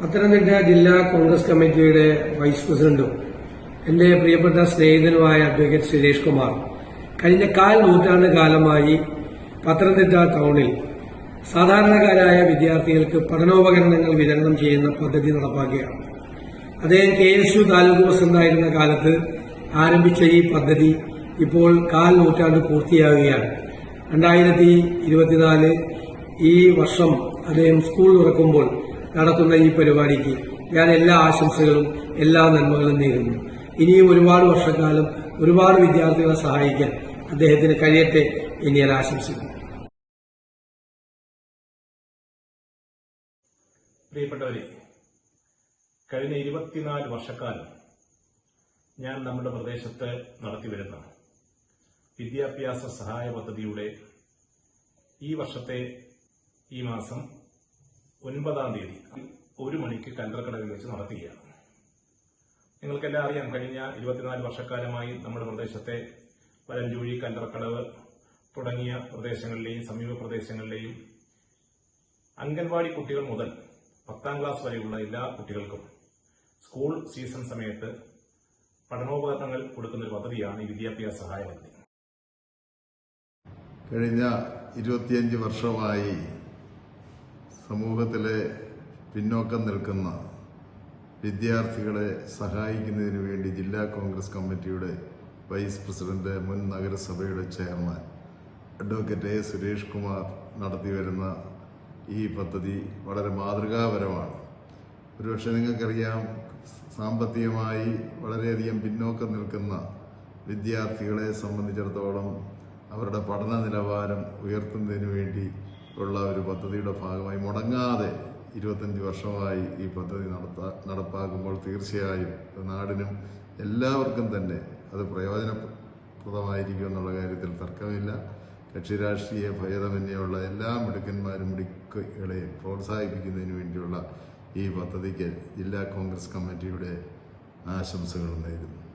പത്തനംതിട്ട ജില്ലാ കോൺഗ്രസ് കമ്മിറ്റിയുടെ വൈസ് പ്രസിഡന്റും എന്റെ പ്രിയപ്പെട്ട സ്നേഹിതനുമായ അഡ്വക്കേറ്റ് സുരേഷ് കുമാർ കഴിഞ്ഞ കാൽ നൂറ്റാണ്ട് കാലമായി പത്തനംതിട്ട ടൗണിൽ സാധാരണക്കാരായ വിദ്യാർത്ഥികൾക്ക് പഠനോപകരണങ്ങൾ വിതരണം ചെയ്യുന്ന പദ്ധതി നടപ്പാക്കുകയാണ്. അദ്ദേഹം കെ എസ് യു താലൂക്ക് പ്രസിഡന്റായിരുന്ന കാലത്ത് ആരംഭിച്ച ഈ പദ്ധതി ഇപ്പോൾ കാൽ നൂറ്റാണ്ട് പൂർത്തിയാകുകയാണ് രണ്ടായിരത്തി ഇരുപത്തിനാല് ഈ വർഷം അദ്ദേഹം സ്കൂൾ തുറക്കുമ്പോൾ നടക്കുന്ന ഈ പരിപാടിക്ക് ഞാൻ എല്ലാ ആശംസകളും എല്ലാ നന്മകളും നേരുന്നു. ഇനിയും ഒരുപാട് വർഷക്കാലം ഒരുപാട് വിദ്യാർത്ഥികളെ സഹായിക്കാൻ അദ്ദേഹത്തിന് കഴിയട്ടെ എന്ന് ഞാൻ ആശംസിക്കുന്നു. പ്രിയപ്പെട്ടവരെ കഴിഞ്ഞ ഇരുപത്തിനാല് വർഷക്കാലം ഞാൻ നമ്മുടെ പ്രദേശത്ത് നടത്തിവരുന്ന വിദ്യാഭ്യാസ സഹായ പദ്ധതിയുടെ ഈ വർഷത്തെ ഈ മാസം ഒൻപതാം തീയതി. ഒരു മണിക്ക് കല്ലറക്കടവിൽ വെച്ച് നടത്തുകയാണ് നിങ്ങൾക്കെല്ലാം അറിയാം കഴിഞ്ഞ ഇരുപത്തിനാല് വർഷക്കാലമായി നമ്മുടെ പ്രദേശത്തെ വലഞ്ചൂഴി കല്ലറക്കടവ് തുടങ്ങിയ പ്രദേശങ്ങളിലെയും സമീപ പ്രദേശങ്ങളിലെയും അംഗൻവാടി കുട്ടികൾ മുതൽ പത്താം ക്ലാസ് വരെയുള്ള എല്ലാ കുട്ടികൾക്കും സ്കൂൾ സീസൺ സമയത്ത് പഠനോപകരണങ്ങൾ കൊടുക്കുന്ന ഒരു പദ്ധതിയാണ് ഈ വിദ്യാഭ്യാസ സഹായ പദ്ധതി. കഴിഞ്ഞ ഇരുപത്തിയഞ്ച് വർഷമായി സമൂഹത്തിലെ പിന്നോക്കം നിൽക്കുന്ന വിദ്യാർത്ഥികളെ സഹായിക്കുന്നതിന് വേണ്ടി ജില്ലാ കോൺഗ്രസ് കമ്മിറ്റിയുടെ വൈസ് പ്രസിഡന്റ് മുൻ നഗരസഭയുടെ chairman advocate A Suresh Kumar നടത്തി വരുന്ന ഈ പദ്ധതി വളരെ മാതൃകാപരമാണ്. ഒരുപക്ഷെ നിങ്ങൾക്കറിയാം സാമ്പത്തികമായി വളരെയധികം പിന്നോക്കം നിൽക്കുന്ന വിദ്യാർത്ഥികളെ സംബന്ധിച്ചിടത്തോളം അവരുടെ പഠന നിലവാരം ഉയർത്തുന്നതിന് വേണ്ടി ഉള്ള ഒരു പദ്ധതിയുടെ ഭാഗമായി മുടങ്ങാതെ ഇരുപത്തഞ്ച് വർഷമായി ഈ പദ്ധതി നടത്താ നടപ്പാക്കുമ്പോൾ തീർച്ചയായും നാടിനും എല്ലാവർക്കും തന്നെ അത് പ്രയോജനപ്രദമായിരിക്കും എന്നുള്ള കാര്യത്തിൽ തർക്കമില്ല. കക്ഷിരാഷ്ട്രീയ ഭേദമന്യുള്ള എല്ലാ മിടുക്കന്മാരും മിടുക്കുകളെയും പ്രോത്സാഹിപ്പിക്കുന്നതിന് വേണ്ടിയുള്ള ഈ പദ്ധതിക്ക് ജില്ലാ കോൺഗ്രസ് കമ്മിറ്റിയുടെ ആശംസകൾ നേരുന്നു.